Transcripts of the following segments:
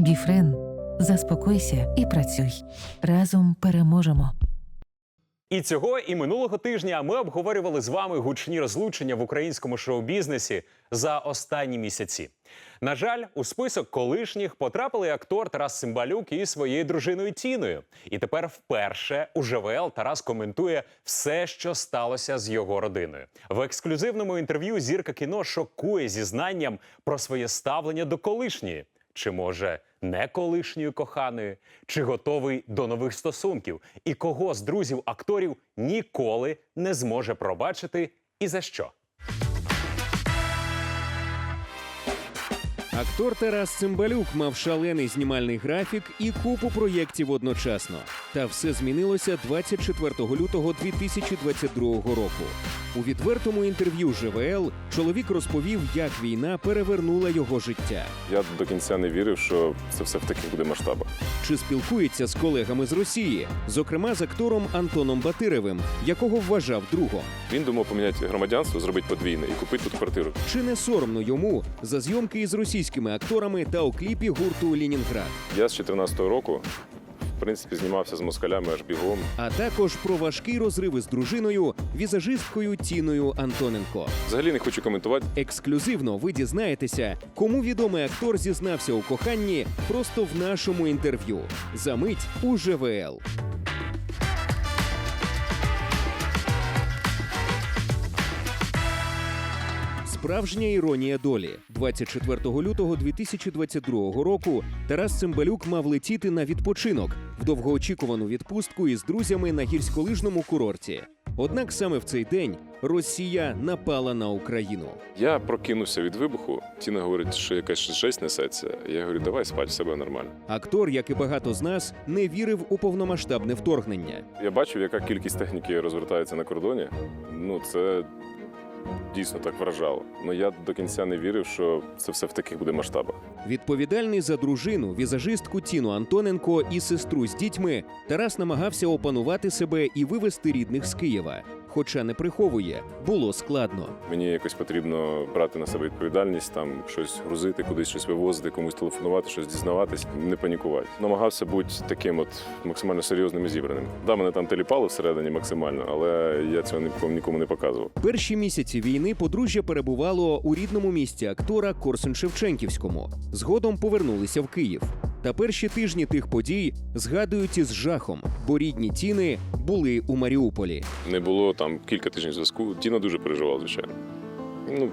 Біфрен, заспокойся і працюй. Разом переможемо. І цього і минулого тижня ми обговорювали з вами гучні розлучення в українському шоу-бізнесі за останні місяці. На жаль, у список колишніх потрапили актор Тарас Цимбалюк із своєю дружиною Тіною. І тепер вперше у ЖВЛ Тарас коментує все, що сталося з його родиною. В ексклюзивному інтерв'ю зірка кіно шокує зізнанням про своє ставлення до колишньої. Чи може не колишньої коханої, чи готовий до нових стосунків, і кого з друзів акторів ніколи не зможе пробачити і за що? Актор Тарас Цимбалюк мав шалений знімальний графік і купу проєктів одночасно. Та все змінилося 24 лютого 2022 року. У відвертому інтерв'ю ЖВЛ чоловік розповів, як війна перевернула його життя. Я до кінця не вірив, що це все в таких буде масштабах. Чи спілкується з колегами з Росії, зокрема з актором Антоном Батиревим, якого вважав другом. Він думав поміняти громадянство, зробити подвійне і купити тут квартиру. Чи не соромно йому за зйомки із російськими акторами та у кліпі гурту Ленінград? Я з 14-го року, принципі, знімався з москалями аж бігом. А також про важкі розриви з дружиною, візажисткою Тіною Антоненко. Взагалі не хочу коментувати. Ексклюзивно ви дізнаєтеся, кому відомий актор зізнався у коханні просто в нашому інтерв'ю. За мить у ЖВЛ. Справжня іронія долі 24 лютого 2022 року Тарас Цимбалюк мав летіти на відпочинок в довгоочікувану відпустку із друзями на гірськолижному курорті. Однак саме в цей день Росія напала на Україну. Я прокинувся від вибуху. Тіна говорить, що якась жесть несеться. Я говорю, давай спать, все буде нормально. Актор, як і багато з нас, не вірив у повномасштабне вторгнення. Я бачив, яка кількість техніки розвертається на кордоні. Ну, це дійсно так вражало. Але я до кінця не вірив, що це все в таких буде масштабах. Відповідальний за дружину, візажистку Тіну Антоненко і сестру з дітьми, Тарас намагався опанувати себе і вивести рідних з Києва. Хоча не приховує, було складно. Мені якось потрібно брати на себе відповідальність, там щось грузити, кудись щось вивозити, комусь телефонувати, щось дізнаватись, не панікувати. Намагався бути таким, от максимально серйозним і зібраним. Да, мене там теліпало всередині максимально, але я цього нікому нікому не показував. Перші місяці війни подружжя перебувало у рідному місті актора Корсун-Шевченківському. Згодом повернулися в Київ. Та перші тижні тих подій згадують із жахом, бо рідні тіни були у Маріуполі. Не було там кілька тижнів зв'язку. Тіна дуже переживала, звичайно. Ну,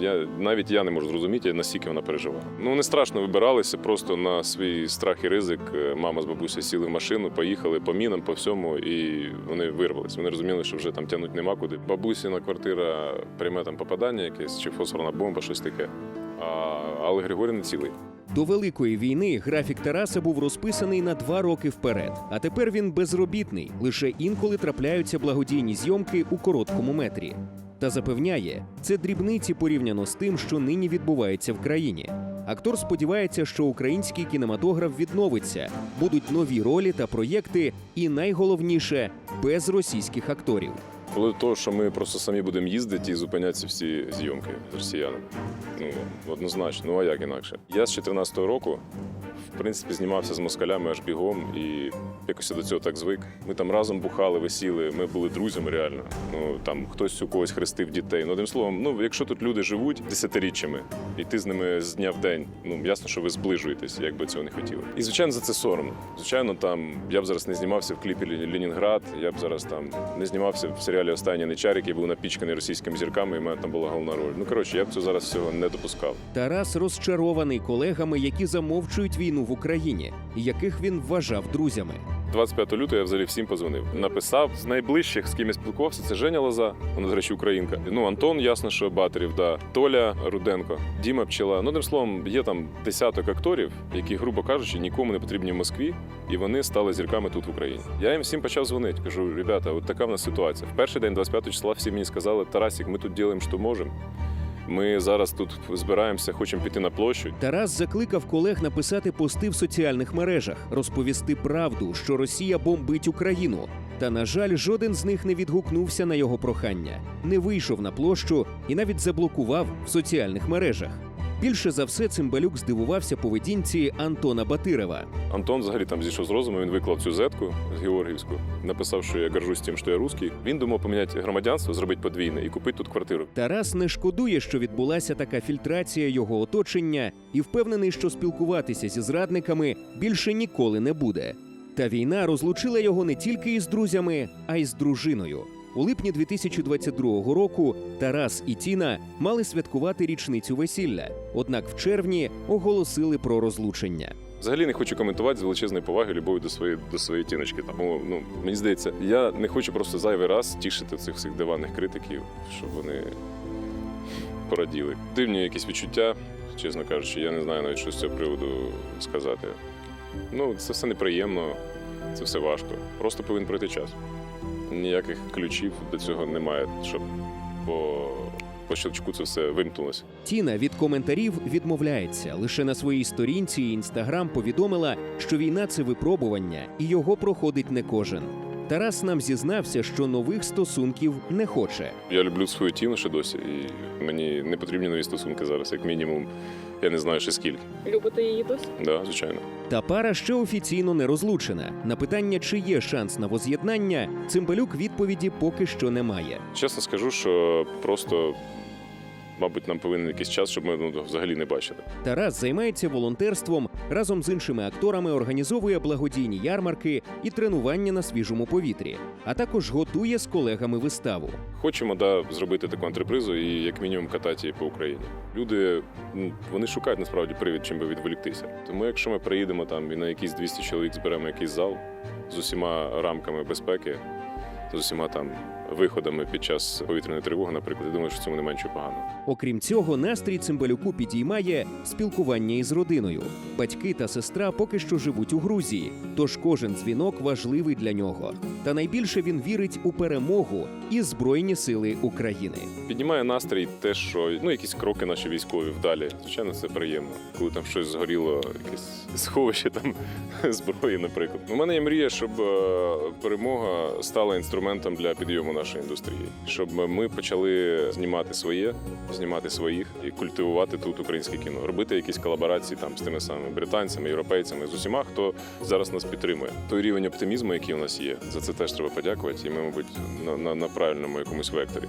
я, навіть я не можу зрозуміти, наскільки вона переживала. Ну, вони страшно вибиралися, просто на свій страх і ризик. Е, Мама з бабусею сіли в машину, поїхали по мінам, по всьому, і вони вирвалися. Вони розуміли, що вже там тягнути нема куди. Бабусіна квартира пряме там попадання якесь, чи фосфорна бомба, щось таке. А Алли Григорівни цілий. До великої війни графік Тараса був розписаний на два роки вперед. А тепер він безробітний. Лише інколи трапляються благодійні зйомки у короткому метрі. Та запевняє, це дрібниці порівняно з тим, що нині відбувається в країні. Актор сподівається, що український кінематограф відновиться, будуть нові ролі та проєкти, і найголовніше без російських акторів. Коли того, що ми просто самі будемо їздити і зупинятися всі зйомки з росіянами. Ну, однозначно, ну а як інакше? Я з 14-го року, в принципі, знімався з москалями аж бігом і якось до цього так звик. Ми там разом бухали, висіли, ми були друзями реально. Ну там хтось у когось хрестив дітей. Ну, одним словом, ну якщо тут люди живуть десятиріччями, і ти з ними з дня в день, ну ясно, що ви зближуєтесь, як би цього не хотіли. І звичайно, за це соромно. Звичайно, там я б зараз не знімався в кліпі «Лі- Ленінград, я б зараз там не знімався в серіалі Останній Нечар, який був напічканий російськими зірками, і в мене там була головна роль. Ну коротше, я б цього зараз всього не допускав. Тарас розчарований колегами, які замовчують війну в Україні, яких він вважав друзями. 25 лютого я взагалі всім позвонив. Написав з найближчих, з ким я спілкувався. Це Женя Лоза, вона, до речі, українка. Ну, Антон, ясно, що Батерів, да. Толя Руденко, Діма Пчела. Ну, одним словом, є там десяток акторів, які, грубо кажучи, нікому не потрібні в Москві, і вони стали зірками тут в Україні. Я їм всім почав дзвонити. Кажу, ребята, от така в нас ситуація. В перший день, 25 числа, всі мені сказали, Тарасік, ми тут робимо, що можемо. Ми зараз тут збираємося, хочемо піти на площу. Тарас закликав колег написати пости в соціальних мережах, розповісти правду, що Росія бомбить Україну. Та на жаль, жоден з них не відгукнувся на його прохання, не вийшов на площу і навіть заблокував в соціальних мережах. Більше за все цимбалюк здивувався поведінці Антона Батирева. Антон взагалі там зійшов з розуму, він виклав цю зетку з Георгівську, написав, що я горжусь тим, що я русський. Він думав поміняти громадянство, зробити подвійне і купити тут квартиру. Тарас не шкодує, що відбулася така фільтрація його оточення, і впевнений, що спілкуватися зі зрадниками більше ніколи не буде. Та війна розлучила його не тільки із друзями, а й з дружиною. У липні 2022 року Тарас і Тіна мали святкувати річницю весілля, однак в червні оголосили про розлучення. Взагалі не хочу коментувати з величезної поваги любові до своєї до своєї тіночки. Тому ну мені здається, я не хочу просто зайвий раз тішити цих всіх диванних критиків, щоб вони пораділи. Дивні якісь відчуття, чесно кажучи, я не знаю навіть що з цього приводу сказати. Ну, це все неприємно, це все важко. Просто повинен пройти час. Ніяких ключів до цього немає, щоб по, по щелчку це все вимкнулося. Тіна від коментарів відмовляється. Лише на своїй сторінці інстаграм повідомила, що війна це випробування, і його проходить не кожен. Тарас нам зізнався, що нових стосунків не хоче. Я люблю свою тіну ще досі, і мені не потрібні нові стосунки зараз, як мінімум. Я не знаю ще скільки. Любите її досі? Да, звичайно. Та пара ще офіційно не розлучена. На питання, чи є шанс на воз'єднання, цимбалюк відповіді поки що немає. Чесно скажу, що просто, мабуть, нам повинен якийсь час, щоб ми ну, взагалі не бачили. Тарас займається волонтерством разом з іншими акторами, організовує благодійні ярмарки і тренування на свіжому повітрі, а також готує з колегами виставу. Хочемо да, зробити таку антрепризу і як мінімум катати її по Україні. Люди ну, вони шукають насправді привід, чим би відволіктися. Тому якщо ми приїдемо там і на якісь 200 чоловік зберемо якийсь зал з усіма рамками безпеки, з усіма там виходами під час повітряної тривоги, наприклад, я думаю, що в цьому немає нічого поганого. Окрім цього, настрій цимбалюку підіймає спілкування із родиною. Батьки та сестра поки що живуть у Грузії, тож кожен дзвінок важливий для нього. Та найбільше він вірить у перемогу і збройні сили України. Піднімає настрій те, що ну якісь кроки наші військові вдалі. Звичайно, це приємно. Коли там щось згоріло, якесь сховище там зброї, наприклад. У мене є мрія, щоб е, перемога стала інструментом для підйому нашої індустрії, щоб ми почали знімати своє, знімати своїх і культивувати тут українське кіно, робити якісь колаборації там з тими самими британцями, європейцями, з усіма, хто зараз нас підтримує. Той рівень оптимізму, який у нас є, за це теж треба подякувати. І ми, мабуть, на, на, на правильному якомусь векторі.